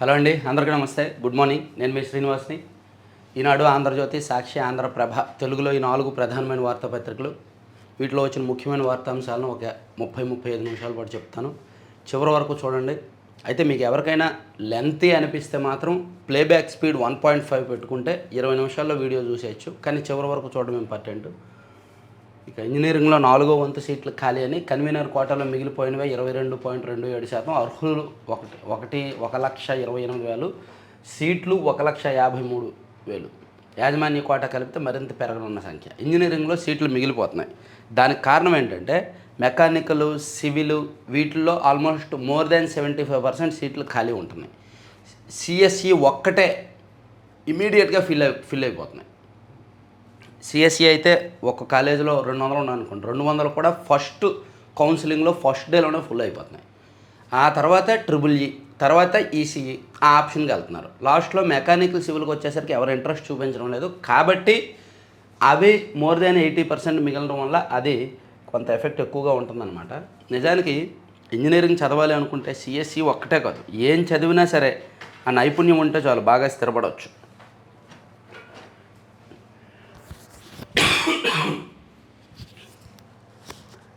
Hello అండి అందరికీ నమస్తే. Good morning. నేను మీ శ్రీనివాస్ని. ఈనాడు ఆంధ్రజ్యోతి సాక్షి ఆంధ్రప్రభ తెలుగులో ఈ నాలుగు ప్రధానమైన వార్తాపత్రికలు. వీటిలో వచ్చిన ముఖ్యమైన వార్తాంశాలను ఒక ముప్పై ముప్పై ఐదు నిమిషాల పాటు చెప్తాను. చివరి వరకు చూడండి. అయితే మీకు ఎవరికైనా లెంతీ అనిపిస్తే మాత్రం playback speed one point five పెట్టుకుంటే ఇరవై నిమిషాల్లో వీడియో చూసేయచ్చు. కానీ చివరి వరకు చూడడం ఇంపార్టెంట్ ఇక ఇంజనీరింగ్లో నాలుగో వంతు సీట్లు ఖాళీ అని కన్వీనర్ కోటాలో మిగిలిపోయినవే ఇరవై రెండు పాయింట్ రెండు ఏడు శాతం. అర్హులు ఒకటి ఒకటి ఒక లక్ష ఇరవై ఎనిమిది వేలు సీట్లు ఒక లక్ష యాభై మూడు వేలు. యాజమాన్య కోట కలిపితే మరింత పెరగనున్న సంఖ్య. ఇంజనీరింగ్లో సీట్లు మిగిలిపోతున్నాయి. దానికి కారణం ఏంటంటే మెకానికల్ సివిల్ వీటిల్లో almost more than seventy five percent సీట్లు ఖాళీ ఉంటున్నాయి. సిఎస్సి ఒక్కటే ఇమీడియట్గా ఫిల్ అయి ఫిల్ అయిపోతున్నాయి. సిఎస్సి అయితే ఒక కాలేజీలో రెండు వందలు ఉన్నాయి అనుకోండి. రెండు వందలు కూడా ఫస్ట్ కౌన్సిలింగ్లో ఫస్ట్ డేలోనే ఫుల్ అయిపోతున్నాయి. ఆ తర్వాత ట్రిపుల్ ఈ e, తర్వాత ఈసీఈ ఆ ఆప్షన్కి వెళ్తున్నారు. లాస్ట్లో మెకానికల్ సివిల్కి వచ్చేసరికి ఎవరు ఇంట్రెస్ట్ చూపించడం లేదు. కాబట్టి అవి మోర్ దాన్ ఎయిటీ పర్సెంట్ మిగలడం వల్ల అది కొంత ఎఫెక్ట్ ఎక్కువగా ఉంటుందన్నమాట. నిజానికి ఇంజనీరింగ్ చదవాలి అనుకుంటే సిఎస్సి ఒక్కటే కాదు. ఏం చదివినా సరే ఆ నైపుణ్యం ఉంటే చాలు బాగా స్థిరపడవచ్చు.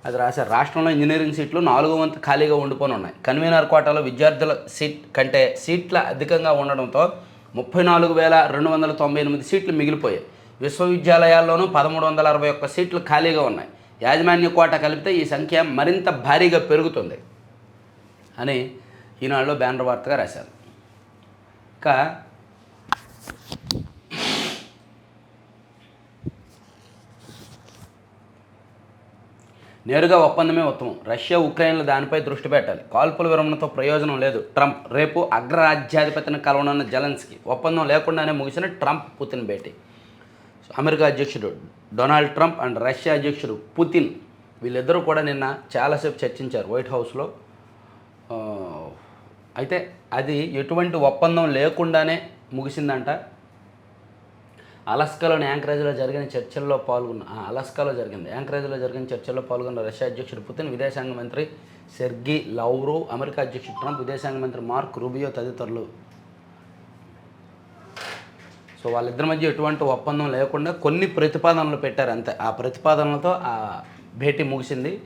అది రాశారు. రాష్ట్రంలో ఇంజనీరింగ్ సీట్లు నాలుగు వంతు ఖాళీగా ఉండిపోయి ఉన్నాయి. కన్వీనర్ కోటాలో విద్యార్థుల సీట్ కంటే సీట్ల అధికంగా ఉండడంతో ముప్పై నాలుగు వేల రెండు వందల తొంభై ఎనిమిది సీట్లు మిగిలిపోయాయి. విశ్వవిద్యాలయాల్లోనూ పదమూడు వందల అరవై ఒక్క సీట్లు ఖాళీగా ఉన్నాయి. యాజమాన్య కోట కలిపితే ఈ సంఖ్య మరింత భారీగా పెరుగుతుంది అని ఈనాడులో బ్యానర్ వార్తగా రాశారు. ఇంకా నేరుగా ఒప్పందమే ఉత్తమం. రష్యా ఉక్రెయిన్లు దానిపై దృష్టి పెట్టాలి. కాల్పుల విరమణతో ప్రయోజనం లేదు. ట్రంప్ రేపు అగ్రరాజ్యాధిపతిని కలవనున్న జలన్స్కి. ఒప్పందం లేకుండానే ముగిసిన ట్రంప్ పుతిన్ భేటీ. అమెరికా అధ్యక్షుడు డొనాల్డ్ ట్రంప్ అండ్ రష్యా అధ్యక్షుడు పుతిన్ వీళ్ళిద్దరూ కూడా నిన్న చాలాసేపు చర్చించారు వైట్ హౌస్లో. అయితే అది ఎటువంటి ఒప్పందం లేకుండానే ముగిసిందంట. అలస్కాలోని యాంకరేజ్లో జరిగిన చర్చల్లో పాల్గొన్న ఆ, అలస్కాలో జరిగింది. యాంకరేజ్లో జరిగిన చర్చల్లో పాల్గొన్న రష్యా అధ్యక్షుడు పుతిన్ విదేశాంగ మంత్రి సెర్గీ లౌరో అమెరికా అధ్యక్షుడు ట్రంప్ విదేశాంగ మంత్రి మార్క్ రూబియో తదితరులు. సో వాళ్ళిద్దరి మధ్య ఎటువంటి ఒప్పందం లేకుండా కొన్ని ప్రతిపాదనలు పెట్టారు అంతే. ఆ ప్రతిపాదనలతో ఆ భేటీ ముగిసింది.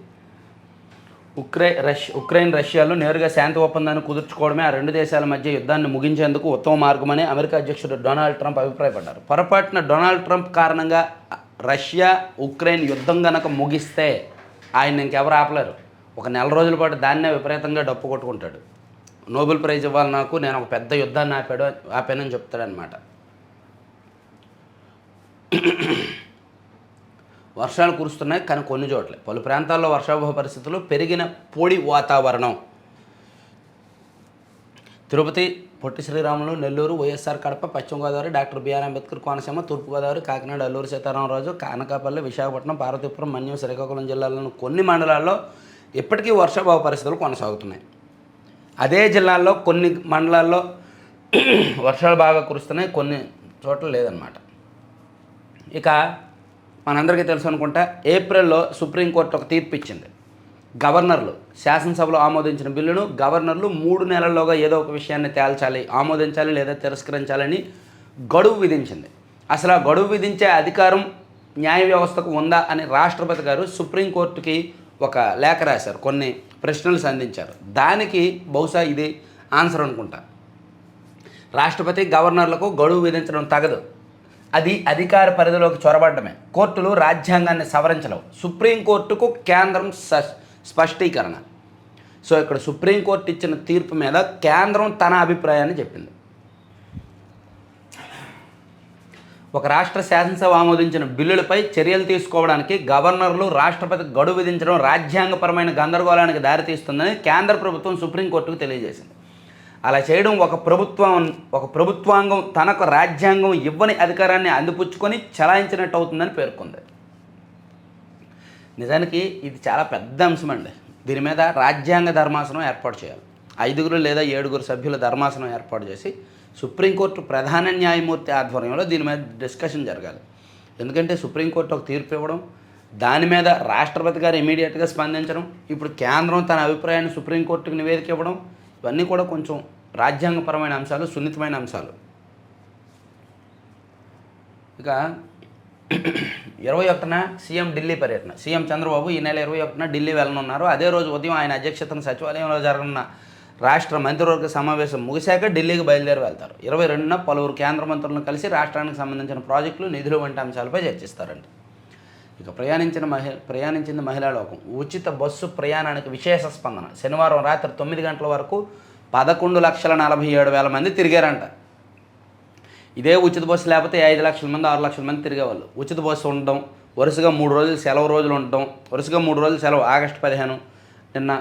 ఉక్రై రష్ ఉక్రెయిన్ రష్యాలో నేరుగా శాంతి ఒప్పందాన్ని కుదుర్చుకోవడమే ఆ రెండు దేశాల మధ్య యుద్ధాన్ని ముగించేందుకు ఉత్తమ మార్గమని అమెరికా అధ్యక్షుడు డొనాల్డ్ ట్రంప్ అభిప్రాయపడ్డారు. పొరపాటున డొనాల్డ్ ట్రంప్ కారణంగా రష్యా ఉక్రెయిన్ యుద్ధం గనక ముగిస్తే ఆయన ఇంకెవరు ఆపలేరు. ఒక నెల రోజుల పాటు దాన్నే విపరీతంగా డప్పు కొట్టుకుంటాడు. నోబెల్ ప్రైజ్ ఇవ్వాలి నాకు నేను ఒక పెద్ద యుద్ధాన్ని ఆపాడు ఆపానని చెప్తాడనమాట వర్షాలు కురుస్తున్నాయి కానీ కొన్ని చోట్ల. పలు ప్రాంతాల్లో వర్షాభావ పరిస్థితులు పెరిగిన పొడి వాతావరణం. తిరుపతి పొట్టి శ్రీరాములు నెల్లూరు వైఎస్ఆర్ కడప పశ్చిమ గోదావరి డాక్టర్ బిఆర్ అంబేద్కర్ కోనసీమ తూర్పుగోదావరి కాకినాడ అల్లూరు సీతారామరాజు కానకాపల్లి విశాఖపట్నం పార్వతీపురం మన్యం శ్రీకాకుళం జిల్లాలోని కొన్ని మండలాల్లో ఇప్పటికీ వర్షాభావ పరిస్థితులు కొనసాగుతున్నాయి. అదే జిల్లాల్లో కొన్ని మండలాల్లో వర్షాలు బాగా కురుస్తున్నాయి కొన్ని చోట్ల లేదన్నమాట. ఇక మనందరికీ తెలుసు అనుకుంటా ఏప్రిల్లో సుప్రీంకోర్టు ఒక తీర్పు ఇచ్చింది. గవర్నర్లు శాసనసభలో ఆమోదించిన బిల్లును గవర్నర్లు మూడు నెలల్లోగా ఏదో ఒక విషయాన్ని తేల్చాలి ఆమోదించాలి లేదా తిరస్కరించాలని గడువు విధించింది. అసలు ఆ గడువు విధించే అధికారం న్యాయ వ్యవస్థకు ఉందా అని రాష్ట్రపతి గారు సుప్రీంకోర్టుకి ఒక లేఖ రాశారు కొన్ని ప్రశ్నలు సంధించారు. దానికి బహుశా ఇది ఆన్సర్ అనుకుంటా. రాష్ట్రపతి గవర్నర్లకు గడువు విధించడం తగదు. అది అధికార పరిధిలోకి చొరబడమే కోర్టులు రాజ్యాంగాన్ని సవరించలేవు. సుప్రీంకోర్టుకు కేంద్రం స్పష్టీకరణ. సో ఇక్కడ సుప్రీంకోర్టు ఇచ్చిన తీర్పు మీద కేంద్రం తన అభిప్రాయాన్ని చెప్పింది. ఒక రాష్ట్ర శాసనసభ ఆమోదించిన బిల్లులపై చర్యలు తీసుకోవడానికి గవర్నర్లు రాష్ట్రపతి గడువు విధించడం రాజ్యాంగపరమైన గందరగోళానికి దారితీస్తుందని కేంద్ర ప్రభుత్వం సుప్రీంకోర్టుకు తెలియజేసింది. అలా చేయడం ఒక ప్రభుత్వం ఒక ప్రభుత్వాంగం తనకు రాజ్యాంగం ఇవ్వని అధికారాన్ని అందిపుచ్చుకొని చలాయించినట్టు అవుతుందని పేర్కొంది. నిజానికి ఇది చాలా పెద్ద అంశం అండి. దీని మీద రాజ్యాంగ ధర్మాసనం ఏర్పాటు చేయాలి. ఐదుగురు లేదా ఏడుగురు సభ్యుల ధర్మాసనం ఏర్పాటు చేసి సుప్రీంకోర్టు ప్రధాన న్యాయమూర్తి ఆధ్వర్యంలో దీని మీద డిస్కషన్ జరగాలి. ఎందుకంటే సుప్రీంకోర్టు ఒక తీర్పు ఇవ్వడం దాని మీద రాష్ట్రపతి గారు ఇమీడియట్గా స్పందించడం ఇప్పుడు కేంద్రం తన అభిప్రాయాన్ని సుప్రీంకోర్టుకు నివేదిక ఇవ్వడం ఇవన్నీ కూడా కొంచెం రాజ్యాంగపరమైన అంశాలు సున్నితమైన అంశాలు. ఇక ఇరవై ఒకటిన సీఎం ఢిల్లీ పర్యటన. సీఎం చంద్రబాబు ఈ నెల ఇరవై ఒకటిన ఢిల్లీ వెళ్ళనున్నారు. అదే రోజు ఉదయం ఆయన అధ్యక్షతన సచివాలయంలో జరగనున్న రాష్ట్ర మంత్రివర్గ సమావేశం ముగిశాక ఢిల్లీకి బయలుదేరి వెళ్తారు. ఇరవై రెండున పలువురు కేంద్ర మంత్రులను కలిసి రాష్ట్రానికి సంబంధించిన ప్రాజెక్టులు నిధులు వంటి అంశాలపై చర్చిస్తారండి ఇక ప్రయాణించిన మహి ప్రయాణించింది మహిళా లోకం. ఉచిత బస్సు ప్రయాణానికి విశేష స్పందన. శనివారం రాత్రి తొమ్మిది గంటల వరకు పదకొండు లక్షల నలభై ఏడు వేల మంది తిరిగారంట. ఇదే ఉచిత బస్సు లేకపోతే ఐదు లక్షల మంది ఆరు లక్షల మంది తిరిగేవాళ్ళు. ఉచిత బస్సు ఉండడం వరుసగా మూడు రోజులు సెలవు రోజులు ఉండటం వరుసగా మూడు రోజులు సెలవు ఆగస్టు పదిహేను నిన్న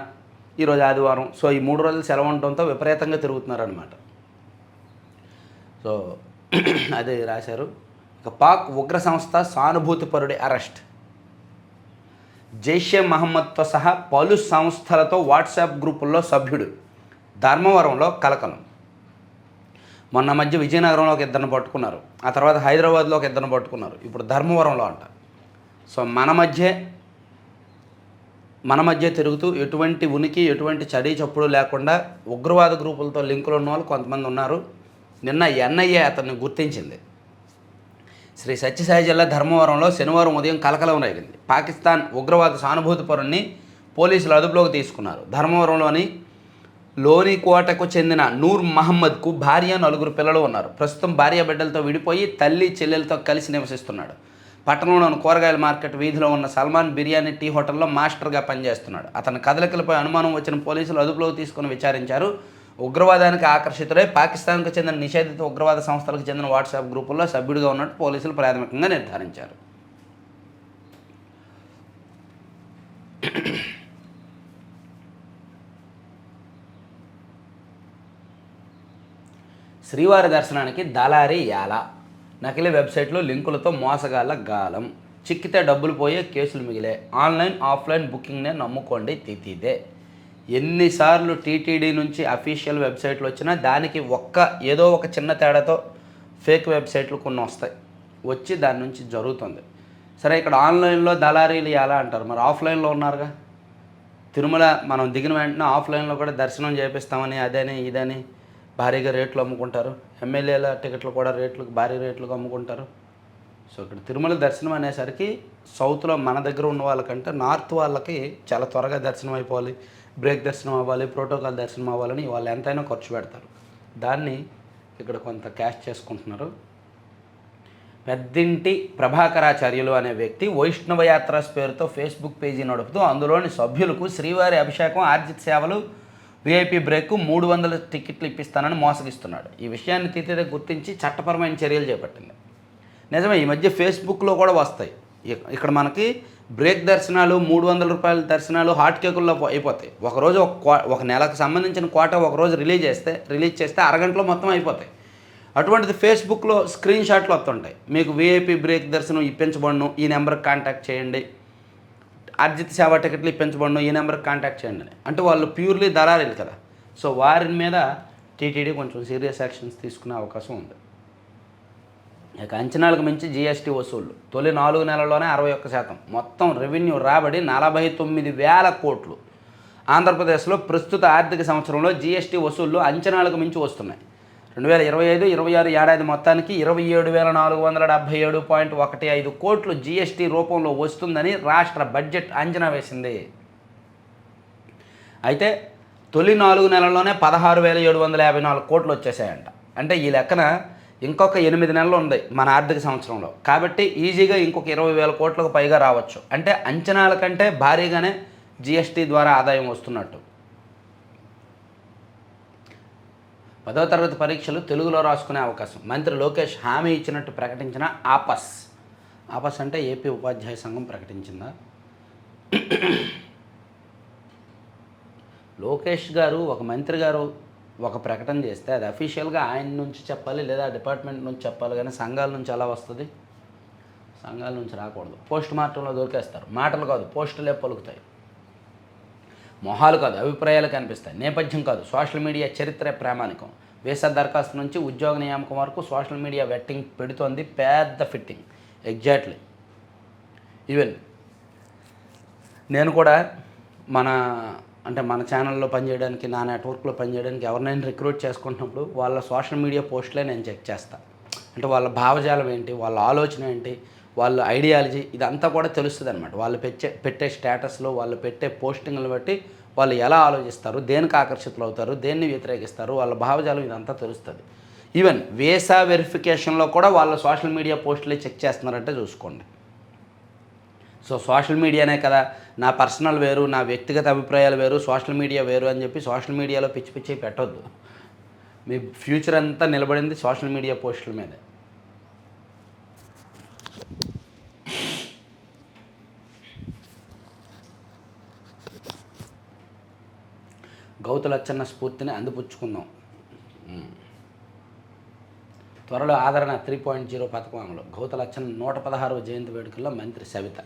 ఈరోజు ఆదివారం. సో ఈ మూడు రోజులు సెలవు ఉండటంతో విపరీతంగా తిరుగుతున్నారనమాట సో అది రాశారు. ఇక పాక్ ఉగ్ర సంస్థ సానుభూతిపరుడి అరెస్ట్. జైషే మహమ్మద్తో సహా పలు సంస్థలతో వాట్సాప్ గ్రూపుల్లో సభ్యుడు. ధర్మవరంలో కలకలం. మొన్న మధ్య విజయనగరంలో ఒక ఇద్దరిని పట్టుకున్నారు. ఆ తర్వాత హైదరాబాద్లో ఒక ఇద్దరిని పట్టుకున్నారు. ఇప్పుడు ధర్మవరంలో అంట. సో మన మధ్య మన మధ్య తిరుగుతూ ఎటువంటి ఉనికి ఎటువంటి చడి చప్పుడు లేకుండా ఉగ్రవాద గ్రూపులతో లింకులు ఉన్న వాళ్ళు కొంతమంది ఉన్నారు. నిన్న ఎన్ఐఏ అతన్ని గుర్తించింది. శ్రీ సత్యసాయి జిల్లా ధర్మవరంలో శనివారం ఉదయం కలకలం రేగింది. పాకిస్తాన్ ఉగ్రవాద సానుభూతి పరుణ్ణి పోలీసులు అదుపులోకి తీసుకున్నారు. ధర్మవరంలోని లోనికోటకు చెందిన నూర్ మహమ్మద్కు భార్య నలుగురు పిల్లలు ఉన్నారు. ప్రస్తుతం భార్య బిడ్డలతో విడిపోయి తల్లి చెల్లెలతో కలిసి నివసిస్తున్నాడు. పట్టణంలోని కూరగాయల మార్కెట్ వీధిలో ఉన్న సల్మాన్ బిర్యానీ టీ హోటల్లో మాస్టర్గా పనిచేస్తున్నాడు. అతని కదలికలపై అనుమానం వచ్చిన పోలీసులు అదుపులోకి తీసుకుని విచారించారు. ఉగ్రవాదానికి ఆకర్షితులై పాకిస్తాన్కు చెందిన నిషేధిత ఉగ్రవాద సంస్థలకు చెందిన వాట్సాప్ గ్రూపుల్లో సభ్యుడిగా ఉన్నట్టు పోలీసులు ప్రాథమికంగా నిర్ధారించారు. శ్రీవారి దర్శనానికి దళారి యాల. నకిలీ వెబ్సైట్లో లింకులతో మోసగాళ్ళ గాలం. చిక్కితే డబ్బులు పోయే కేసులు మిగిలే. ఆన్లైన్ ఆఫ్లైన్ బుకింగ్నే నమ్ముకోండి తితిదే. ఎన్నిసార్లు టీటీడీ నుంచి అఫీషియల్ వెబ్సైట్లు వచ్చినా దానికి ఒక్క ఏదో ఒక చిన్న తేడాతో ఫేక్ వెబ్సైట్లు కొన్ని వస్తాయి. వచ్చి దాని నుంచి జరుగుతుంది. సరే ఇక్కడ ఆన్లైన్లో దళారీలు ఎలా అంటారు? మరి ఆఫ్లైన్లో ఉన్నారుగా? తిరుమల మనం దిగిన వెంటనే ఆఫ్లైన్లో కూడా దర్శనం చేపిస్తామని అదని ఇదని భారీగా రేట్లు అమ్ముకుంటారు. ఎమ్మెల్యేల టికెట్లు కూడా రేట్లు భారీ రేట్లకు అమ్ముకుంటారు. సో ఇక్కడ తిరుమల దర్శనం అనేసరికి సౌత్లో మన దగ్గర ఉన్న వాళ్ళకంటే నార్త్ వాళ్ళకి చాలా త్వరగా దర్శనం అయిపోవాలి. బ్రేక్ దర్శనం అవ్వాలి ప్రోటోకాల్ దర్శనం అవ్వాలని వాళ్ళు ఎంతైనా ఖర్చు పెడతారు. దాన్ని ఇక్కడ కొంత క్యాష్ చేసుకుంటున్నారు. పెద్దింటి ప్రభాకరాచార్యులు అనే వ్యక్తి వైష్ణవ యాత్రాస్ పేరుతో ఫేస్బుక్ పేజీ నడుపుతూ అందులోని సభ్యులకు శ్రీవారి అభిషేకం ఆర్జిత సేవలు విఐపి బ్రేక్ మూడు వందల టికెట్లు ఇప్పిస్తానని మోసగిస్తున్నాడు. ఈ విషయాన్ని తీతిదే గుర్తించి చట్టపరమైన చర్యలు చేపట్టింది. నిజమే ఈ మధ్య ఫేస్బుక్లో కూడా వస్తాయి. ఇక్కడ మనకి బ్రేక్ దర్శనాలు మూడు వందల రూపాయల దర్శనాలు హాట్ కేకుల్లో అయిపోతాయి. ఒకరోజు ఒక క్వా ఒక నెలకు సంబంధించిన కోట ఒకరోజు రిలీజ్ చేస్తే రిలీజ్ చేస్తే అరగంటలో మొత్తం అయిపోతాయి. అటువంటిది ఫేస్బుక్లో స్క్రీన్ షాట్లు వస్తుంటాయి. మీకు వీఐపీ బ్రేక్ దర్శనం ఇప్పించబడును ఈ నెంబర్కి కాంటాక్ట్ చేయండి. అర్జిత్ సేవా టికెట్లు ఇప్పించబడును ఈ నెంబర్కి కాంటాక్ట్ చేయండి అని. అంటే వాళ్ళు ప్యూర్లీ దళారీలు కదా. సో వారి మీద టీటీడీ కొంచెం సీరియస్ యాక్షన్స్ తీసుకునే అవకాశం ఉంది. ఇక అంచనాలకు మించి జీఎస్టీ వసూళ్ళు. తొలి నాలుగు నెలల్లోనే అరవై ఒక్క శాతం. మొత్తం రెవెన్యూ రాబడి నలభై తొమ్మిది వేల కోట్లు. ఆంధ్రప్రదేశ్లో ప్రస్తుత ఆర్థిక సంవత్సరంలో జీఎస్టీ వసూళ్ళు అంచనాలకు మించి వస్తున్నాయి. రెండు వేల ఇరవై ఐదు ఇరవై ఆరు ఏడాది మొత్తానికి ఇరవై ఏడు వేల నాలుగు వందల డెబ్బై ఏడు పాయింట్ ఒకటి ఐదు కోట్లు జీఎస్టీ రూపంలో వస్తుందని రాష్ట్ర బడ్జెట్ అంచనా వేసింది. అయితే తొలి నాలుగు నెలల్లోనే పదహారు వేల ఏడు వందల యాభై నాలుగు కోట్లు వచ్చేసాయంట. అంటే ఈ లెక్కన ఇంకొక ఎనిమిది నెలలు ఉంది మన ఆర్థిక సంవత్సరంలో. కాబట్టి ఈజీగా ఇంకొక ఇరవై వేల కోట్లకు పైగా రావచ్చు. అంటే అంచనాల కంటే భారీగానే జిఎస్టీ ద్వారా ఆదాయం వస్తున్నట్టు. పదో తరగతి పరీక్షలు తెలుగులో రాసుకునే అవకాశం. మంత్రి లోకేష్ హామీ ఇచ్చినట్టు ప్రకటించిన ఆపస్. ఆపస్ అంటే ఏపీ ఉపాధ్యాయ సంఘం ప్రకటించిందా? లోకేష్ గారు ఒక మంత్రి గారు ఒక ప్రకటన చేస్తే అది అఫీషియల్గా ఆయన నుంచి చెప్పాలి లేదా డిపార్ట్మెంట్ నుంచి చెప్పాలి కానీ సంఘాల నుంచి ఎలా వస్తుంది? సంఘాల నుంచి రాకూడదు. పోస్ట్ మార్టంలో దొరికేస్తారు. మాటలు కాదు పోస్టులే పలుకుతాయి. మొహాలు కాదు అభిప్రాయాలు కనిపిస్తాయి. నేపథ్యం కాదు సోషల్ మీడియా చరిత్ర ప్రామాణికం. వీసా దరఖాస్తు నుంచి ఉద్యోగ నియామకం వరకు సోషల్ మీడియా వెట్టింగ్ పెడుతోంది పెద్ద ఫిట్టింగ్ ఎగ్జాక్ట్లీ ఈవెన్ నేను కూడా మన అంటే మన ఛానల్లో పనిచేయడానికి నా నెట్వర్క్లో పనిచేయడానికి ఎవరినైనా రిక్రూట్ చేసుకుంటున్నప్పుడు వాళ్ళ సోషల్ మీడియా పోస్టులే నేను చెక్ చేస్తాను అంటే వాళ్ళ భావజాలం ఏంటి వాళ్ళ ఆలోచన ఏంటి వాళ్ళ ఐడియాలజీ ఇదంతా కూడా తెలుస్తుంది అనమాట వాళ్ళు పెట్టే పెట్టే స్టేటస్లో వాళ్ళు పెట్టే పోస్టింగ్లు బట్టి వాళ్ళు ఎలా ఆలోచిస్తారు దేనికి ఆకర్షితులు అవుతారు దేన్ని వ్యతిరేకిస్తారు వాళ్ళ భావజాలం ఇదంతా తెలుస్తుంది. ఈవెన్ వేసా వెరిఫికేషన్లో కూడా వాళ్ళ సోషల్ మీడియా పోస్టులే చెక్ చేస్తున్నారంటే చూసుకోండి. సో సోషల్ మీడియానే కదా. నా పర్సనల్ వేరు నా వ్యక్తిగత అభిప్రాయాలు వేరు సోషల్ మీడియా వేరు అని చెప్పి సోషల్ మీడియాలో పిచ్చి పిచ్చి పెట్టొద్దు. మీ ఫ్యూచర్ అంతా నిలబడింది సోషల్ మీడియా పోస్టుల మీద. గౌతులచ్చన్న స్ఫూర్తిని అందిపుచ్చుకుందాం. త్వరలో ఆదరణ త్రీ పాయింట్ జీరో పథకం అమలు. గౌతలచ్చన్న నూట పదహారవ జయంతి వేడుకల్లో మంత్రి సవిత.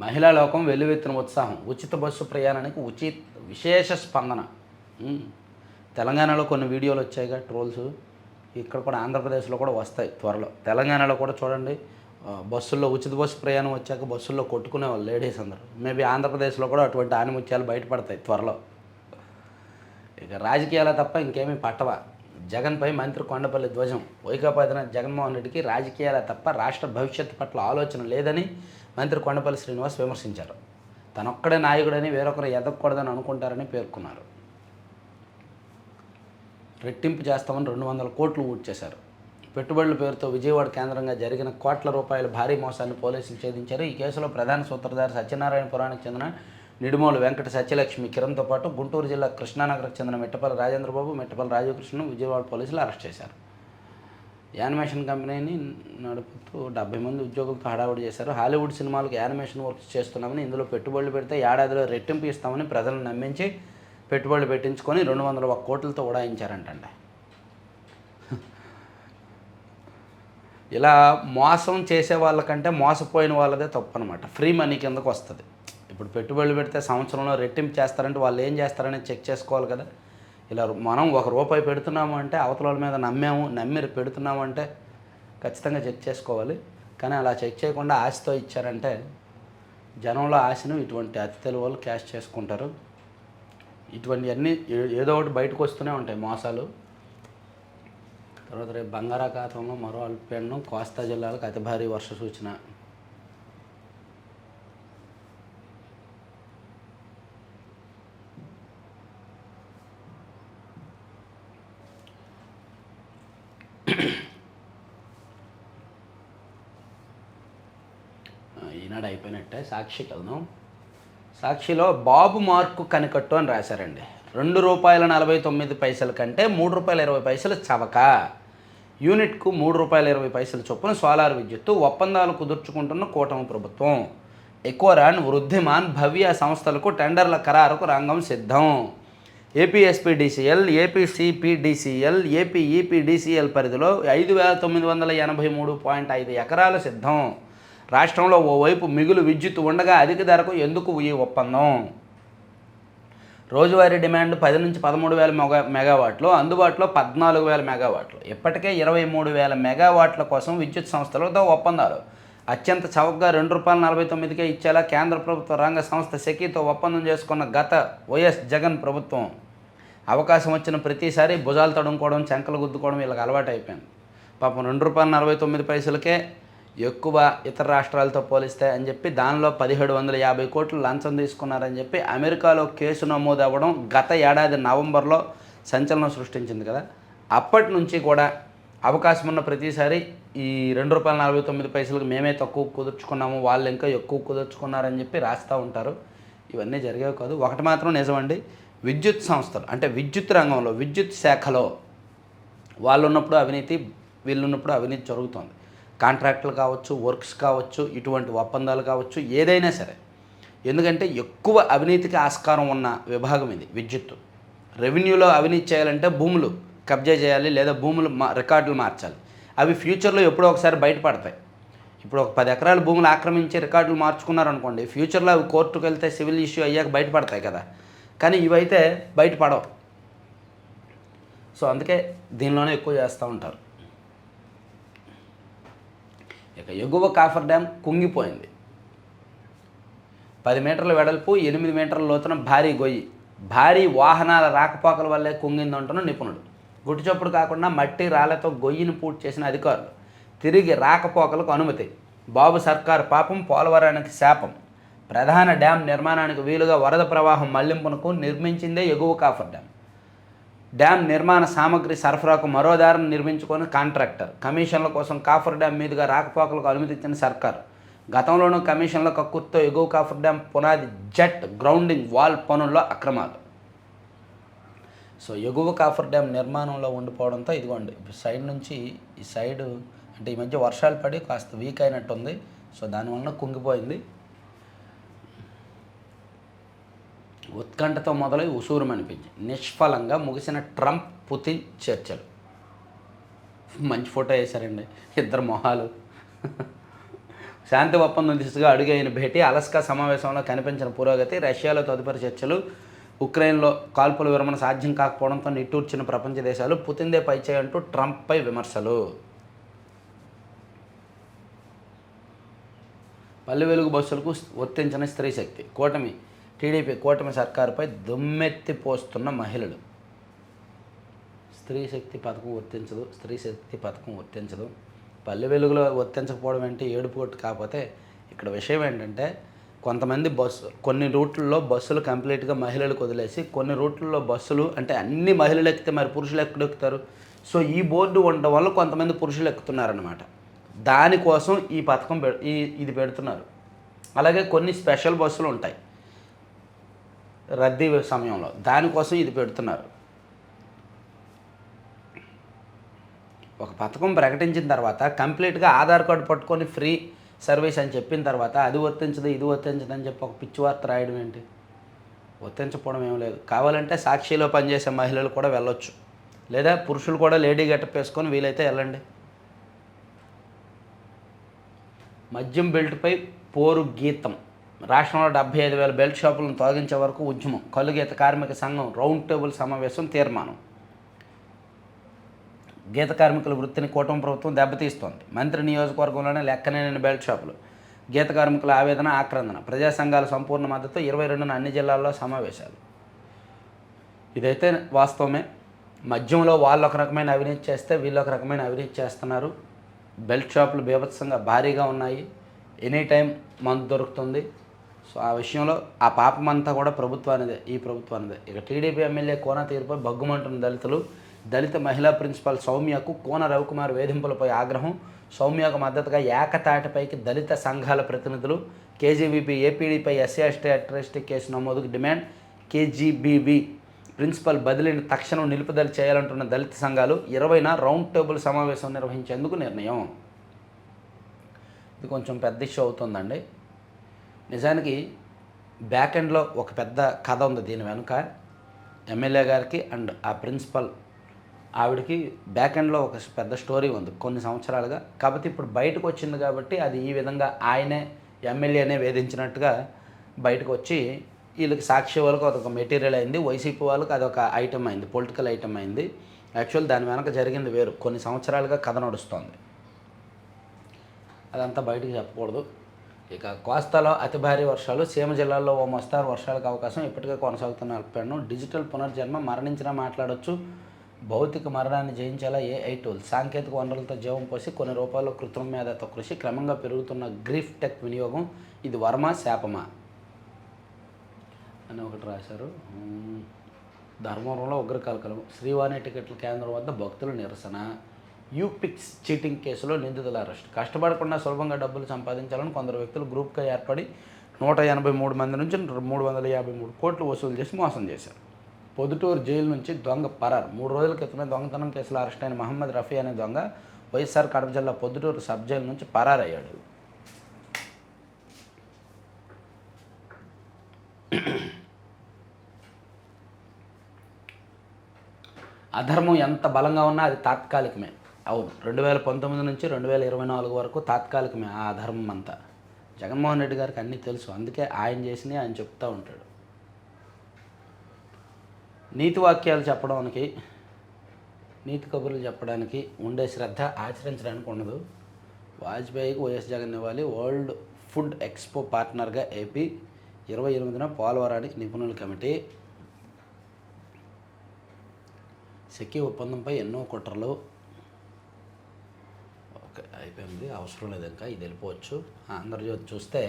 మహిళా లోకం వెల్లువెత్తిన ఉత్సాహం ఉచిత బస్సు ప్రయాణానికి ఉచిత విశేష స్పందన. తెలంగాణలో కొన్ని వీడియోలు వచ్చాయిగా ట్రోల్స్. ఇక్కడ కూడా ఆంధ్రప్రదేశ్లో కూడా వస్తాయి త్వరలో. తెలంగాణలో కూడా చూడండి బస్సుల్లో ఉచిత బస్సు ప్రయాణం వచ్చాక బస్సుల్లో కొట్టుకునే వాళ్ళు లేడీస్ అందరూ. మేబీ ఆంధ్రప్రదేశ్లో కూడా అటువంటి ఆనిముత్యాలు బయటపడతాయి త్వరలో. ఇక రాజకీయాల తప్ప ఇంకేమీ పట్టవా? జగన్పై మంత్రి కొండపల్లి ధ్వజం. వైకాపా అధినేత జగన్మోహన్ రెడ్డికి రాజకీయాల తప్ప రాష్ట్ర భవిష్యత్తు పట్ల ఆలోచన లేదని మంత్రి కొండపల్లి శ్రీనివాస్ విమర్శించారు. తనొక్కడే నాయకుడని వేరొకరు ఎదగకూడదని అనుకుంటారని పేర్కొన్నారు. రెట్టింపు చేస్తామని రెండు వందల కోట్లు ఊడ్చేశారు పెట్టుబడుల పేరుతో విజయవాడ కేంద్రంగా జరిగిన కోట్ల రూపాయల భారీ మోసాన్ని పోలీసులు ఛేదించారు. ఈ కేసులో ప్రధాన సూత్రధారి సత్యనారాయణపురానికి చెందిన నిడుమోలు వెంకట సత్యలక్ష్మి కిరణ్తో పాటు గుంటూరు జిల్లా కృష్ణానగర్కు చెందిన మెట్టపల్లి రాజేంద్రబాబు మెట్టపల్లి రాజకృష్ణను విజయవాడ పోలీసులు అరెస్ట్ చేశారు. యానిమేషన్ కంపెనీని నడుపుతూ డెబ్బై మంది ఉద్యోగులతో హడావుడి చేశారు. హాలీవుడ్ సినిమాలకు యానిమేషన్ వర్క్స్ చేస్తున్నామని ఇందులో పెట్టుబడులు పెడితే ఏడాదిలో రెట్టింపు ఇస్తామని ప్రజలను నమ్మించి పెట్టుబడులు పెట్టించుకొని రెండు వందల ఒక కోట్లతో ఉడాయించారంటండి. ఇలా మోసం చేసే వాళ్ళకంటే మోసపోయిన వాళ్ళదే తప్పు అనమాట ఫ్రీ మనీ కిందకు వస్తుంది. ఇప్పుడు పెట్టుబడులు పెడితే సంవత్సరంలో రెట్టింపు చేస్తారంటే వాళ్ళు ఏం చేస్తారని చెక్ చేసుకోవాలి కదా. ఇలా మనం ఒక రూపాయి పెడుతున్నాము అంటే అవతల వాళ్ళ మీద నమ్మాము నమ్మి పెడుతున్నాము అంటే ఖచ్చితంగా చెక్ చేసుకోవాలి. కానీ అలా చెక్ చేయకుండా ఆశతో ఇచ్చారంటే జనంలో ఆశను ఇటువంటి అతి తెలుగు వాళ్ళు క్యాష్ చేసుకుంటారు. ఇటువంటివన్నీ ఏ- ఏదో ఒకటి బయటకు వస్తూనే ఉంటాయి మోసాలు. తర్వాత రేపు బంగారాఖాతంలో మరో అల్పీడనం కోస్తా జిల్లాలకు అతి భారీ వర్ష సూచన ఆ, ఈనాడు సాక్షి సాక్షికి సాక్షిలో బాబు మార్కు కనికట్టు అని రాశారండి. రెండు రూపాయల నలభై తొమ్మిది పైసల కంటే మూడు రూపాయల ఇరవై పైసలు చవక. యూనిట్కు మూడు రూపాయల ఇరవై పైసల చొప్పున సోలార్ విద్యుత్తు ఒప్పందాలు కుదుర్చుకుంటున్న కూటమి ప్రభుత్వం. ఎకోరాన్ వృద్ధిమాన్ భవ్య సంస్థలకు టెండర్ల ఖరారుకు రంగం సిద్ధం. ఏపీఎస్పీడీసీఎల్ ఏపీసీపీడీసీఎల్ ఏపీఈపీడీసీఎల్ పరిధిలో ఐదు వేల తొమ్మిది వందల ఎనభై మూడు పాయింట్ ఐదు ఎకరాలు సిద్ధం. రాష్ట్రంలో ఓవైపు మిగులు విద్యుత్ ఉండగా అధిక ధరకు ఎందుకు ఈ ఒప్పందం? రోజువారీ డిమాండ్ పది నుంచి పదమూడు వేల మెగా మెగావాట్లు అందుబాటులో పద్నాలుగు వేల మెగావాట్లు. ఇప్పటికే ఇరవై మూడు వేల మెగావాట్ల కోసం విద్యుత్ సంస్థలతో ఒప్పందాలు. అత్యంత చౌకగా రెండు రూపాయల నలభై తొమ్మిదికే ఇచ్చేలా కేంద్ర ప్రభుత్వ రంగ సంస్థ సెకీతో ఒప్పందం చేసుకున్న గత వైఎస్ జగన్ ప్రభుత్వం. అవకాశం వచ్చిన ప్రతిసారి భుజాలు తడుముకోవడం చెంకలు గుద్దుకోవడం వీళ్ళకి అలవాటు అయిపోయింది పాపం రెండు రూపాయల నలభై తొమ్మిది పైసలకే ఎక్కువ ఇతర రాష్ట్రాలతో పోలిస్తే అని చెప్పి దానిలో పదిహేడు వందల యాభై కోట్లు లంచం తీసుకున్నారని చెప్పి అమెరికాలో కేసు నమోదు అవ్వడం గత ఏడాది నవంబర్లో సంచలనం సృష్టించింది కదా. అప్పటి నుంచి కూడా అవకాశం ఉన్న ప్రతిసారి ఈ రెండు రూపాయల నలభై తొమ్మిది పైసలకు మేమే తక్కువ కుదుర్చుకున్నాము వాళ్ళు ఇంకా ఎక్కువ కుదుర్చుకున్నారని చెప్పి రాస్తూ ఉంటారు. ఇవన్నీ జరిగేవి కాదు. ఒకటి మాత్రం నిజమండి విద్యుత్ సంస్థలు అంటే విద్యుత్ రంగంలో విద్యుత్ శాఖలో వాళ్ళు ఉన్నప్పుడు అవినీతి వీళ్ళు ఉన్నప్పుడు అవినీతి జరుగుతుంది. కాంట్రాక్టులు కావచ్చు వర్క్స్ కావచ్చు ఇటువంటి ఒప్పందాలు కావచ్చు ఏదైనా సరే. ఎందుకంటే ఎక్కువ అవినీతికి ఆస్కారం ఉన్న విభాగం ఇది విద్యుత్తు. రెవెన్యూలో అవినీతి చేయాలంటే భూములు కబ్జా చేయాలి లేదా భూములు మా రికార్డులు మార్చాలి. అవి ఫ్యూచర్లో ఎప్పుడో ఒకసారి బయటపడతాయి. ఇప్పుడు ఒక పది ఎకరాల భూములు ఆక్రమించి రికార్డులు మార్చుకున్నారనుకోండి ఫ్యూచర్లో అవి కోర్టుకు వెళ్తే సివిల్ ఇష్యూ అయ్యాక బయటపడతాయి కదా. కానీ ఇవైతే బయటపడవు. సో అందుకే దీనిలోనే ఎక్కువ చేస్తూ ఉంటారు. ఇక ఎగువ కాఫర్ డ్యామ్ కుంగిపోయింది. పది మీటర్ల వెడల్పు ఎనిమిది మీటర్ల లోతున భారీ గొయ్యి భారీ వాహనాల రాకపోకల వల్లే కుంగిందంటున్న నిపుణుడు. గుట్టుచప్పుడు కాకుండా మట్టి రాళ్ళతో గొయ్యిని పూర్తి చేసిన అధికారులు తిరిగి రాకపోకలకు అనుమతి. బాబు సర్కార్ పాపం పోలవరానికి శాపం. ప్రధాన డ్యాం నిర్మాణానికి వీలుగా వరద ప్రవాహం మళ్ళింపునకు నిర్మించిందే ఎగువ కాఫర్ డ్యాం డ్యామ్ నిర్మాణ సామగ్రి సరఫరాకు మరో దారిని నిర్మించుకొని కాంట్రాక్టర్. కమిషన్ల కోసం కాఫర్ డ్యామ్ మీదుగా రాకపోకలకు అనుమతి ఇచ్చిన సర్కార్. గతంలోనూ కమిషన్ల కక్కుర్తో ఎగువ కాఫర్ డ్యామ్ పునాది జెట్ గ్రౌండింగ్ వాల్ పనుల్లో అక్రమాలు. సో ఎగువ కాఫర్ డ్యామ్ నిర్మాణంలో ఉండిపోవడంతో ఇదిగోండి సైడ్ నుంచి ఈ సైడ్ అంటే ఈ మధ్య వర్షాలు పడి కాస్త వీక్ అయినట్టుంది. సో దానివల్ల కుంగిపోయింది. ఉత్కంఠతో మొదలై ఉసూరు అనిపించింది నిష్ఫలంగా ముగిసిన ట్రంప్ పుతిన్ చర్చలు. మంచి ఫోటో వేశారండి. ఇద్దరు మొహాలు. శాంతి ఒప్పందం దిశగా అడుగైన భేటీ అలస్కా సమావేశంలో కనిపించిన పురోగతి రష్యాలో తదుపరి చర్చలు ఉక్రెయిన్లో కాల్పుల విరమణ సాధ్యం కాకపోవడంతో నిట్టూర్చిన ప్రపంచ దేశాలు పుతిందే పైచేయంటూ ట్రంప్పై విమర్శలు. పల్లె వెలుగు బస్సులకు వర్తించిన స్త్రీ శక్తి. కూటమి టీడీపీ కూటమి సర్కారుపై దుమ్మెత్తి పోస్తున్న మహిళలు. స్త్రీ శక్తి పథకం వర్తించదు స్త్రీ శక్తి పథకం వర్తించదు. పల్లె వెలుగులో వర్తించకపోవడం ఏంటి? ఏడుపు కొట్టు. కాకపోతే ఇక్కడ విషయం ఏంటంటే కొంతమంది బస్సు కొన్ని రూట్లలో బస్సులు కంప్లీట్గా మహిళలకు వదిలేసి కొన్ని రూట్లలో బస్సులు అంటే అన్ని మహిళలు ఎక్కితే మరి పురుషులు ఎక్కడ ఎక్కుతారు? సో ఈ బోర్డు ఉండడం వల్ల కొంతమంది పురుషులు ఎక్కుతున్నారనమాట దానికోసం ఈ పథకం పె ఈ ఇది పెడుతున్నారు. అలాగే కొన్ని స్పెషల్ బస్సులు ఉంటాయి. రద్దీ సమయంలో. దానికోసం ఇది పెడుతున్నారు. ఒక పథకం ప్రకటించిన తర్వాత కంప్లీట్గా ఆధార్ కార్డు పట్టుకొని ఫ్రీ సర్వీస్ అని చెప్పిన తర్వాత అది వర్తించదు ఇది వర్తించదు అని చెప్పి ఒక పిచ్చి వార్త రాయడం ఏంటి? వర్తించకపోవడం ఏం లేదు. కావాలంటే సాక్షిలో పనిచేసే మహిళలు కూడా వెళ్ళొచ్చు. లేదా పురుషులు కూడా లేడీ గెటప్ వేసుకొని వీలైతే వెళ్ళండి. మద్యం బెల్ట్పై పోరు గీతం. రాష్ట్రంలో డెబ్బై ఐదు వేల బెల్ట్ షాపులను తొలగించే వరకు ఉద్యమం కలుగీత కార్మిక సంఘం రౌండ్ టేబుల్ సమావేశం తీర్మానం. గీత కార్మికుల వృత్తిని కూటమి ప్రభుత్వం దెబ్బతీస్తోంది. మంత్రి నియోజకవర్గంలోనే లెక్కనేని బెల్ట్ షాపులు. గీత కార్మికుల ఆవేదన ఆక్రందన. ప్రజా సంఘాల సంపూర్ణ మద్దతు ఇరవై రెండున అన్ని జిల్లాల్లో సమావేశాలు. ఇదైతే వాస్తవమే. మద్యంలో వాళ్ళు ఒక రకమైన అవినీతి చేస్తే వీళ్ళు ఒక రకమైన అవినీతి చేస్తున్నారు. బెల్ట్ షాపులు బీభత్సంగా భారీగా ఉన్నాయి. ఎనీ టైం మందు దొరుకుతుంది. సో ఆ విషయంలో ఆ పాపం అంతా కూడా ప్రభుత్వానిదే ఈ ప్రభుత్వానిదే. ఇక టీడీపీ ఎమ్మెల్యే కోన తీరుపై బగ్గుమంటున్న దళితులు దళిత మహిళా ప్రిన్సిపాల్ సౌమ్యకు కోన రవికుమార్ వేధింపులపై ఆగ్రహం. సౌమ్యకు మద్దతుగా ఏకతాటిపైకి దళిత సంఘాల ప్రతినిధులు కేజీబీపీ ఏపీడీపై ఎస్సీ ఎస్టీ అట్రాసిటీ కేసు నమోదుకు డిమాండ్. కేజీబీబీ ప్రిన్సిపల్ బదిలీని తక్షణం నిలుపుదల చేయాలంటున్న దళిత సంఘాలు ఇరవైన రౌండ్ టేబుల్ సమావేశం నిర్వహించేందుకు నిర్ణయం. ఇది కొంచెం పెద్ద ఇష్యూ అవుతుందండి. నిజానికి బ్యాక్ ఎండ్లో ఒక పెద్ద కథ ఉంది దీని వెనుక. ఎమ్మెల్యే గారికి అండ్ ఆ ప్రిన్సిపల్ ఆవిడకి బ్యాక్ ఎండ్లో ఒక పెద్ద స్టోరీ ఉంది కొన్ని సంవత్సరాలుగా. కాబట్టి ఇప్పుడు బయటకు వచ్చింది కాబట్టి అది ఈ విధంగా ఆయనే ఎమ్మెల్యేనే వేధించినట్టుగా బయటకు వచ్చి వీళ్ళకి సాక్షి వాళ్ళకి అదొక మెటీరియల్ అయింది. వైసీపీ వాళ్ళకి అదొక ఐటమ్ అయింది పొలిటికల్ ఐటమ్ అయింది. యాక్చువల్ దాని వెనక జరిగింది వేరు. కొన్ని సంవత్సరాలుగా కథ నడుస్తోంది. అదంతా బయటకు చెప్పకూడదు. ఇక కోస్తాలో అతి భారీ వర్షాలు సీమ జిల్లాల్లో ఓ మోస్తారు వర్షాలకు అవకాశం ఇప్పటికే కొనసాగుతున్న అల్పాను డిజిటల్ పునర్జన్మ మరణించినా మాట్లాడవచ్చు భౌతిక మరణాన్ని జయించేలా ఏఐ టూల్ సాంకేతిక వనరులతో జీవం పోసి కొన్ని రూపాయలు కృత్రిమ మేధతో కృషి క్రమంగా పెరుగుతున్న గ్రీఫ్ టెక్ వినియోగం. ఇది వర్మ శాపమా? అని ఒకటి రాశారు. ధర్మవరంలో ఉగ్రకాలకలం శ్రీవాణి టికెట్ల కేంద్రం వద్ద భక్తుల నిరసన. యూపిక్స్ చీటింగ్ కేసులో నిందితుల అరెస్ట్. కష్టపడకుండా సులభంగా డబ్బులు సంపాదించాలని కొందరు వ్యక్తులు గ్రూప్గా ఏర్పడి నూట ఎనభై మూడు మంది నుంచి మూడు వందల యాభై మూడు కోట్లు వసూలు చేసి మోసం చేశారు. పొద్దుటూరు జైలు నుంచి దొంగ పరారు. మూడు రోజుల క్రితమే దొంగతనం కేసులో అరెస్ట్ అయిన మహమ్మద్ రఫీ అనే దొంగ వైఎస్ఆర్ కడప జిల్లా పొద్దుటూరు సబ్ జైలు నుంచి పరారయ్యాడు. అధర్మం ఎంత బలంగా ఉన్నా అది తాత్కాలికమే. అవును. రెండు వేల పంతొమ్మిది నుంచి రెండు వేల ఇరవై నాలుగు వరకు తాత్కాలికమే ఆ ధర్మం అంతా. జగన్మోహన్ రెడ్డి గారికి అన్నీ తెలుసు. అందుకే ఆయన చేసినవి ఆయన చెప్తూ ఉంటాడు. నీతి వాక్యాలు చెప్పడానికి నీతి కబుర్లు చెప్పడానికి ఉండే శ్రద్ధ ఆచరించడానికి ఉండదు. వాజ్పేయికి వైఎస్ జగన్ ఇవ్వాలి. వరల్డ్ ఫుడ్ ఎక్స్పో పార్ట్నర్గా ఏపీ ఇరవై ఎనిమిదిన పోలవరానికి నిపుణుల కమిటీ. సెక్కి ఒప్పందంపై ఎన్నో కుట్రలు అయిపోయింది అవసరం లేదు ఇంకా ఇది వెళ్ళిపోవచ్చు. ఆంధ్రజ్యోతి చూస్తే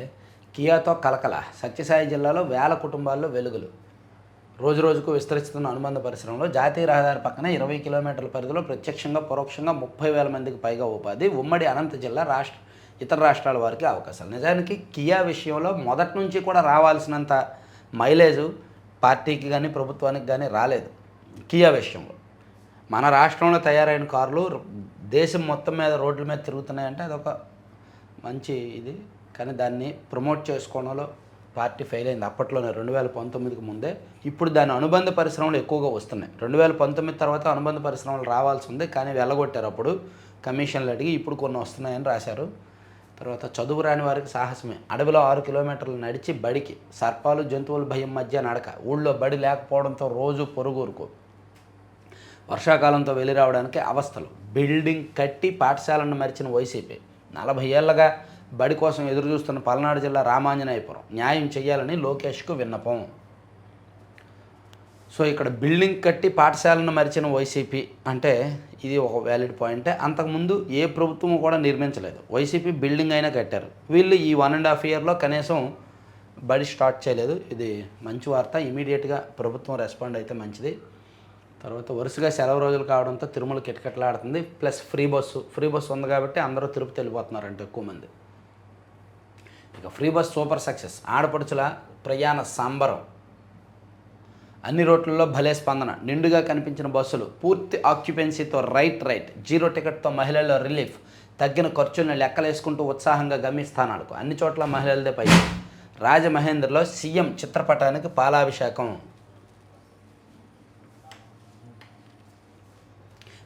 కియాతో కలకల సత్యసాయి జిల్లాలో వేల కుటుంబాల్లో వెలుగులు. రోజు రోజుకు విస్తరిస్తున్న అనుబంధ పరిశ్రమలో జాతీయ రహదారి పక్కన ఇరవై కిలోమీటర్ల పరిధిలో ప్రత్యక్షంగా పరోక్షంగా ముప్పై వేల మందికి పైగా ఉపాధి ఉమ్మడి అనంత జిల్లా రాష్ట్ర ఇతర రాష్ట్రాల వారికి అవకాశాలు. నిజానికి కియా విషయంలో మొదటి నుంచి కూడా రావాల్సినంత మైలేజ్ పార్టీకి కానీ ప్రభుత్వానికి కానీ రాలేదు కియా విషయంలో. మన రాష్ట్రంలో తయారైన కార్లు దేశం మొత్తం మీద రోడ్ల మీద తిరుగుతున్నాయంటే అదొక మంచి ఇది. కానీ దాన్ని ప్రమోట్ చేసుకోవడంలో పార్టీ ఫెయిల్ అయింది. అప్పట్లోనే రెండు వేల పంతొమ్మిదికి ముందే. ఇప్పుడు దాని అనుబంధ పరిశ్రమలు ఎక్కువగా వస్తున్నాయి. రెండు వేల పంతొమ్మిది తర్వాత అనుబంధ పరిశ్రమలు రావాల్సి ఉంది. కానీ వెళ్ళగొట్టారు అప్పుడు కమిషన్లు అడిగి ఇప్పుడు కొన్ని వస్తున్నాయని రాశారు. తర్వాత చదువు రాని వారికి సాహసమే. అడవిలో ఆరు కిలోమీటర్లు నడిచి బడికి సర్పాలు జంతువుల భయం మధ్య నడక. ఊళ్ళో బడి లేకపోవడంతో రోజు పొరుగురుకు వర్షాకాలంతో వెళ్ళి రావడానికి అవస్థలు. బిల్డింగ్ కట్టి పాఠశాలను మరిచిన వైసీపీ. నలభై ఏళ్ళగా బడి కోసం ఎదురు చూస్తున్న పల్నాడు జిల్లా రామాంజనేయపురం. న్యాయం చేయాలని లోకేష్కు విన్నపం. సో ఇక్కడ బిల్డింగ్ కట్టి పాఠశాలను మరిచిన వైసీపీ అంటే ఇది ఒక వ్యాలిడ్ పాయింటే అంతకుముందు ఏ ప్రభుత్వం కూడా నిర్మించలేదు. వైసీపీ బిల్డింగ్ అయినా కట్టారు. వీళ్ళు ఈ వన్ అండ్ హాఫ్ ఇయర్లో కనీసం బడి స్టార్ట్ చేయలేదు. ఇది మంచి వార్త. ఇమీడియట్గా ప్రభుత్వం రెస్పాండ్ అయితే మంచిది. తర్వాత వరుసగా సెలవు రోజులు కావడంతో Tirumala కిటకిటలాడుతుంది. Plus free bus free bus ఉంది కాబట్టి అందరూ తిరుపతి వెళ్ళిపోతున్నారంట ఎక్కువ మంది. ఇక ఫ్రీ బస్ సూపర్ సక్సెస్. ఆడపడుచుల ప్రయాణ సంబరం. అన్ని రోడ్లలో భలే స్పందన. నిండుగా కనిపించిన బస్సులు పూర్తి ఆక్యుపెన్సీతో రైట్ రైట్ జీరో టికెట్తో మహిళల్లో రిలీఫ్. తగ్గిన ఖర్చుల్ని లెక్కలేసుకుంటూ ఉత్సాహంగా గమ్యస్థానాలకు అన్ని చోట్ల మహిళలదే పై రాజమహేంద్రలో సీఎం చిత్రపటానికి పాలాభిషేకం.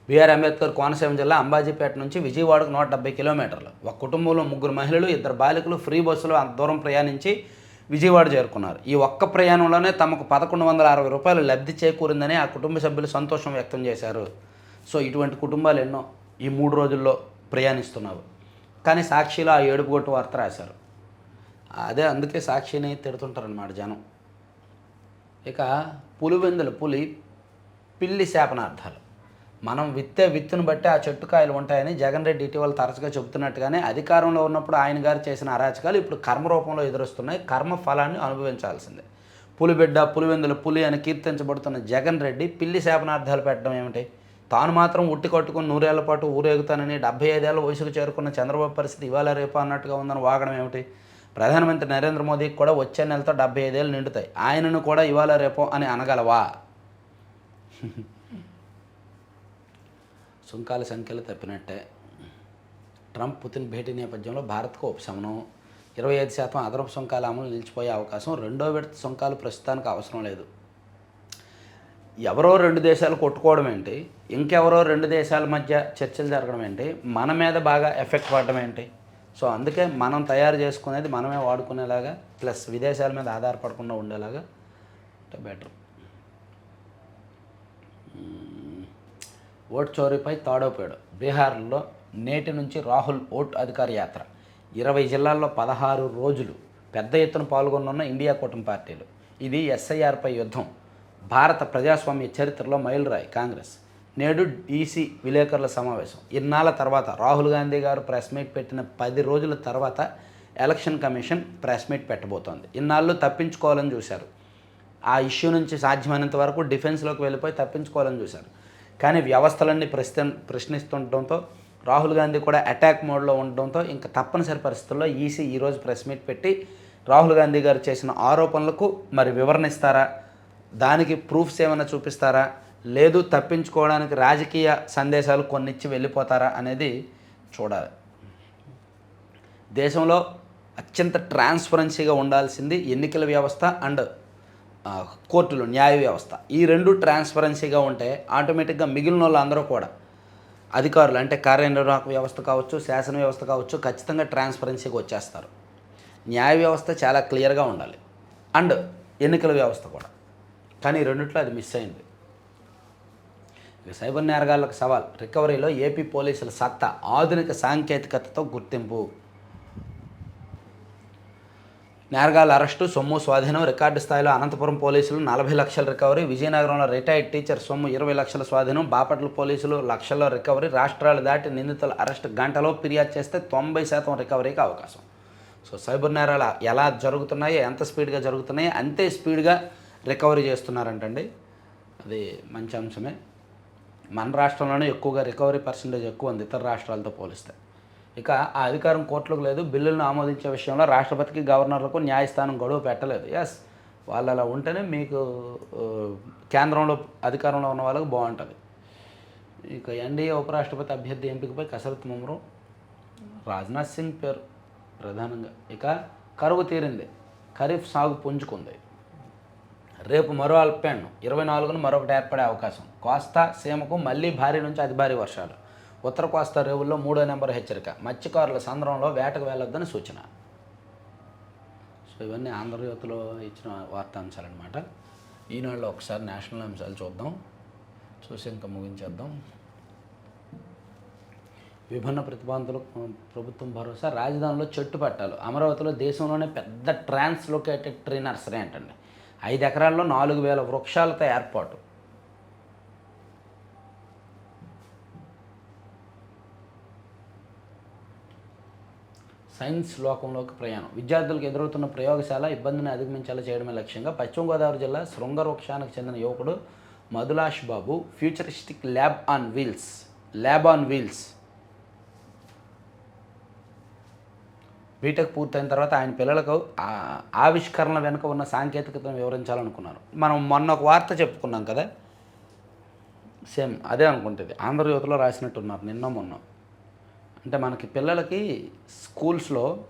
బీఆర్ అంబేద్కర్ కోనసీమ జిల్లా అంబాజీపేట నుంచి విజయవాడకు నూట డెబ్బై కిలోమీటర్లు. ఒక కుటుంబంలో ముగ్గురు మహిళలు ఇద్దరు బాలికలు ఫ్రీ బస్సులో అంత దూరం ప్రయాణించి విజయవాడ చేరుకున్నారు. ఈ ఒక్క ప్రయాణంలోనే తమకు పదకొండు వందల అరవై రూపాయలు లబ్ధి చేకూరిందని ఆ కుటుంబ సభ్యులు సంతోషం వ్యక్తం చేశారు. సో ఇటువంటి కుటుంబాలు ఎన్నో ఈ మూడు రోజుల్లో ప్రయాణిస్తున్నారు. కానీ సాక్షిలో ఆ ఏడుపు కొట్టు వార్త రాశారు. అదే అందుకే సాక్షిని తిడుతుంటారనమాట జనం. ఇక పులివెందుల పులి పిల్లి శాపనార్థాలు. మనం విత్తే విత్తును బట్టి ఆ చెట్టు కాయలు ఉంటాయని జగన్ రెడ్డి ఇటీవల తరచుగా చెబుతున్నట్టుగానే అధికారంలో ఉన్నప్పుడు ఆయన గారు చేసిన అరాచకాలు ఇప్పుడు కర్మ రూపంలో ఎదురొస్తున్నాయి. కర్మ ఫలాన్ని అనుభవించాల్సిందే. పులిబిడ్డ పులివెందుల పులి అని కీర్తించబడుతున్న జగన్ రెడ్డి పిల్లి శాపనార్థాలు పెట్టడం ఏమిటి? తాను మాత్రం ఉట్టి కట్టుకుని నూరేళ్ళ పాటు ఊరేగుతానని డెబ్బై ఐదేళ్ళ వయసుకు చేరుకున్న చంద్రబాబు పరిస్థితి ఇవాళ రేపు అన్నట్టుగా ఉందని వాగడం ఏమిటి? ప్రధానమంత్రి నరేంద్ర మోదీకి కూడా వచ్చే నెలతో డెబ్బై ఐదేళ్ళు నిండుతాయి. ఆయనను కూడా ఇవాళ రేపు అని అనగలవా? సుంకాల సంఖ్యలు తప్పినట్టే. ట్రంప్ పుతిన్ భేటీ నేపథ్యంలో భారత్కు ఉపశమనం. ఇరవై ఐదు శాతం అదనపు సుంకాల అమలు నిలిచిపోయే అవకాశం రెండో విడత సుంకాలు ప్రస్తుతానికి అవసరం లేదు. ఎవరో రెండు దేశాలు కొట్టుకోవడం ఏంటి? ఇంకెవరో రెండు దేశాల మధ్య చర్చలు జరగడం ఏంటి? మన మీద బాగా ఎఫెక్ట్ పడడం ఏంటి? సో అందుకే మనం తయారు చేసుకునేది మనమే వాడుకునేలాగా ప్లస్ విదేశాల మీద ఆధారపడకుండా ఉండేలాగా బెటర్. ఓట్ చోరీపై తాడోపేడు. బీహార్లో నేటి నుంచి రాహుల్ ఓట్ అధికార యాత్ర. ఇరవై జిల్లాల్లో పదహారు రోజులు పెద్ద ఎత్తున పాల్గొనున్న ఇండియా కూటమి పార్టీలు. ఇది ఎస్ఐఆర్పై యుద్ధం. భారత ప్రజాస్వామ్య చరిత్రలో మైలురాయి కాంగ్రెస్. నేడు డీసీ విలేకరుల సమావేశం. ఇన్నాళ్ళ తర్వాత రాహుల్ గాంధీ గారు ప్రెస్ మీట్ పెట్టిన పది రోజుల తర్వాత ఎలక్షన్ కమిషన్ ప్రెస్ మీట్ పెట్టబోతోంది. ఇన్నాళ్ళు తప్పించుకోవాలని చూశారు. ఆ ఇష్యూ నుంచి సాధ్యమైనంత వరకు డిఫెన్స్లోకి వెళ్ళిపోయి తప్పించుకోవాలని చూశారు. కానీ వ్యవస్థలన్నీ ప్రశ్న ప్రశ్నిస్తుండటంతో రాహుల్ గాంధీ కూడా అటాక్ మోడ్లో ఉండడంతో ఇంకా తప్పనిసరి పరిస్థితుల్లో ఈసీ ఈరోజు ప్రెస్ మీట్ పెట్టి రాహుల్ గాంధీ గారు చేసిన ఆరోపణలకు మరి వివరణ ఇస్తారా దానికి ప్రూఫ్స్ ఏమైనా చూపిస్తారా? లేదు తప్పించుకోవడానికి రాజకీయ సందేశాలు కొన్ని ఇచ్చి వెళ్ళిపోతారా అనేది చూడాలి. దేశంలో అత్యంత ట్రాన్స్పరెన్సీగా ఉండాల్సింది ఎన్నికల వ్యవస్థ అండ్ కోర్టులు న్యాయ వ్యవస్థ. ఈ రెండు ట్రాన్స్పరెన్సీగా ఉంటే ఆటోమేటిక్గా మిగిలిన వాళ్ళందరూ కూడా అధికారులు అంటే కార్యనిర్వాహక వ్యవస్థ కావచ్చు శాసన వ్యవస్థ కావచ్చు ఖచ్చితంగా ట్రాన్స్పరెన్సీకి వచ్చేస్తారు. న్యాయ వ్యవస్థ చాలా క్లియర్గా ఉండాలి. అండ్ ఎన్నికల వ్యవస్థ కూడా. కానీ రెండిట్లో అది మిస్ అయింది. సైబర్ నేరగాళ్ళకు సవాల్ రికవరీలో ఏపీ పోలీసుల సత్తా ఆధునిక సాంకేతికతతో గుర్తింపు. నేరగాల అరెస్టు సొమ్ము స్వాధీనం రికార్డు స్థాయిలో అనంతపురం పోలీసులు నలభై లక్షల రికవరీ విజయనగరంలో రిటైర్డ్ టీచర్ సొమ్ము ఇరవై లక్షల స్వాధీనం బాపట్ల పోలీసులు లక్షల్లో రికవరీ రాష్ట్రాలు దాటి నిందితుల అరెస్ట్ గంటలో ఫిర్యాదు చేస్తే తొంభై శాతం రికవరీకి అవకాశం. సో సైబర్ నేరాలు ఎలా జరుగుతున్నాయో ఎంత స్పీడ్గా జరుగుతున్నాయో అంతే స్పీడ్గా రికవరీ చేస్తున్నారంటండి. అది మంచి అంశమే. మన రాష్ట్రంలోనే ఎక్కువగా రికవరీ పర్సంటేజ్ ఎక్కువ ఉంది ఇతర రాష్ట్రాలతో పోలిస్తే. ఇక ఆ అధికారం కోర్టులకు లేదు బిల్లులను ఆమోదించే విషయంలో రాష్ట్రపతికి గవర్నర్లకు న్యాయస్థానం గడువు పెట్టలేదు. ఎస్ వాళ్ళు అలా ఉంటేనే మీకు కేంద్రంలో అధికారంలో ఉన్న వాళ్ళకి బాగుంటుంది. ఇక ఎన్డీఏ ఉపరాష్ట్రపతి అభ్యర్థి ఎంపికపై కసరత్ ముమ్మరం. రాజ్నాథ్ సింగ్ పేరు ప్రధానంగా. ఇక కరువు తీరింది. ఖరీఫ్ సాగు పుంజుకుంది. రేపు మరో అల్పపీడనం ఇరవై నాలుగున మరొకటి ఏర్పడే అవకాశం. కోస్తా సీమకు మళ్ళీ భారీ నుంచి అతి భారీ వర్షాలు. ఉత్తర కోస్తా రేవుల్లో మూడో నెంబర్ హెచ్చరిక. మత్స్యకారుల సంద్రంలో వేటకు వెళ్ళొద్దని సూచన. సో ఇవన్నీ ఆంధ్రజ్యోతిలో ఇచ్చిన వార్తాంశాలన్నమాట. ఈనాడులో ఒకసారి నేషనల్ అంశాలు చూద్దాం. చూసి ఇంకా ముగించేద్దాం. విభిన్న ప్రతిపాదనలు ప్రభుత్వం భరోసా. రాజధానిలో చెట్టు పట్టాలు. అమరావతిలో దేశంలోనే పెద్ద ట్రాన్స్లొకేటెడ్ ట్రీ నర్సరీ అంటండి. ఐదు ఎకరాల్లో నాలుగు వేల వృక్షాలతో ఏర్పాటు. సైన్స్ లోకంలోకి ప్రయాణం. విద్యార్థులకు ఎదురవుతున్న ప్రయోగశాల ఇబ్బందిని అధిగమించేలా చేయడమే లక్ష్యంగా పశ్చిమ గోదావరి జిల్లా శృంగవృక్షానికి చెందిన యువకుడు Madhulash Babu futuristic lab on wheels lab on wheels. B Tech పూర్తయిన తర్వాత ఆయన పిల్లలకు ఆవిష్కరణ వెనుక ఉన్న సాంకేతికతను వివరించాలనుకున్నారు. మనం మొన్న ఒక వార్త చెప్పుకున్నాం కదా? సేమ్ అదే అనుకుంటుంది. ఆంధ్రజ్యోతిలో రాసినట్టున్నారు నిన్న మొన్న. అంటే మనకి పిల్లలకి స్కూల్స్లో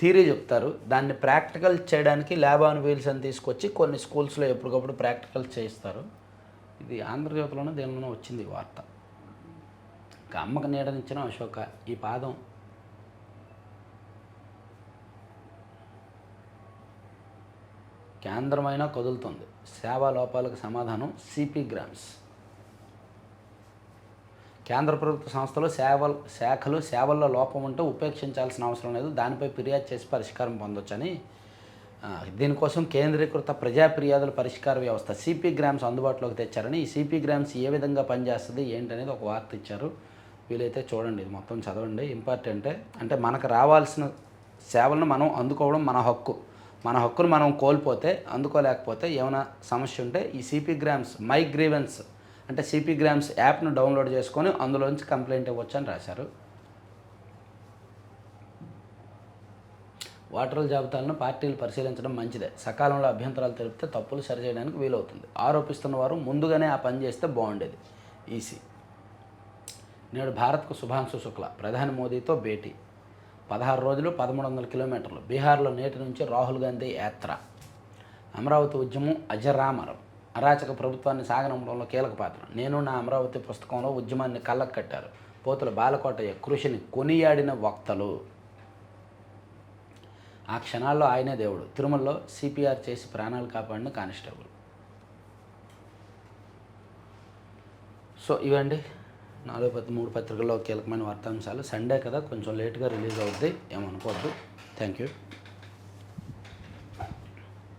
థీరీ చెప్తారు. దాన్ని ప్రాక్టికల్ చేయడానికి ల్యాబ్ ఆన్ వీల్స్ అని తీసుకొచ్చి కొన్ని స్కూల్స్లో ఎప్పటికప్పుడు ప్రాక్టికల్ చేయిస్తారు. ఇది ఆంధ్రజ్యోతిలోనే దేనిలోనో వచ్చింది వార్త. ఇంకా అమ్మకు నీడనిచ్చిన అశోక ఈ పాదం. కేంద్రమైన కదులుతుంది. సేవా లోపాలకు సమాధానం సిపి గ్రామ్స్. కేంద్ర ప్రభుత్వ సంస్థలు సేవలు శాఖలు సేవల్లో లోపం ఉంటే ఉపేక్షించాల్సిన అవసరం లేదు. దానిపై ఫిర్యాదు చేసి పరిష్కారం పొందొచ్చని దీనికోసం కేంద్రీకృత ప్రజా ఫిర్యాదుల పరిష్కార వ్యవస్థ సిపి గ్రామ్స్ అందుబాటులోకి తెచ్చారని ఈ సిపి గ్రామ్స్ ఏ విధంగా పనిచేస్తుంది ఏంటనేది ఒక వార్త ఇచ్చారు. వీలైతే చూడండి ఇది మొత్తం చదవండి. ఇంపార్టెంటే అంటే మనకు రావాల్సిన సేవలను మనం అందుకోవడం మన హక్కు. మన హక్కును మనం కోల్పోతే అందుకోలేకపోతే ఏమైనా సమస్య ఉంటే ఈ సిపి గ్రామ్స్ మై గ్రీవెన్స్ అంటే సిపి గ్రామ్స్ యాప్ను డౌన్లోడ్ చేసుకొని అందులోంచి కంప్లైంట్ ఇవ్వచ్చు అని రాశారు. ఓటర్ల జాబితాలను పార్టీలు పరిశీలించడం మంచిదే. సకాలంలో అభ్యంతరాలు తెలిపితే తప్పులు సరిచేయడానికి వీలవుతుంది. ఆరోపిస్తున్న వారు ముందుగానే ఆ పని చేస్తే బాగుండేది. ఈసీ. నేడు భారత్కు శుభాంశు శుక్ల ప్రధాని మోదీతో భేటీ. పదహారు రోజులు పదమూడు వందల కిలోమీటర్లు. బీహార్లో నేటి నుంచి రాహుల్ గాంధీ యాత్ర. అమరావతి ఉద్యమం అజరామరం. అరాచక ప్రభుత్వాన్ని సాగనంలో కీలక పాత్ర. నేను నా అమరావతి పుస్తకంలో ఉద్యమాన్ని కళ్ళకు కట్టారు. పోతుల బాలకోటయ్య కృషిని కొనియాడిన వక్తలు. ఆ క్షణాల్లో ఆయనే దేవుడు. తిరుమలలో సిపిఆర్ చేసి ప్రాణాలు కాపాడిన కానిస్టేబుల్. సో ఇవండి. నాలుగు పత్రి మూడు పత్రికల్లో కీలకమైన వార్తాంశాలు. సండే కదా కొంచెం లేట్గా రిలీజ్ అవుద్ది. ఏమనుకోవద్దు. Thank you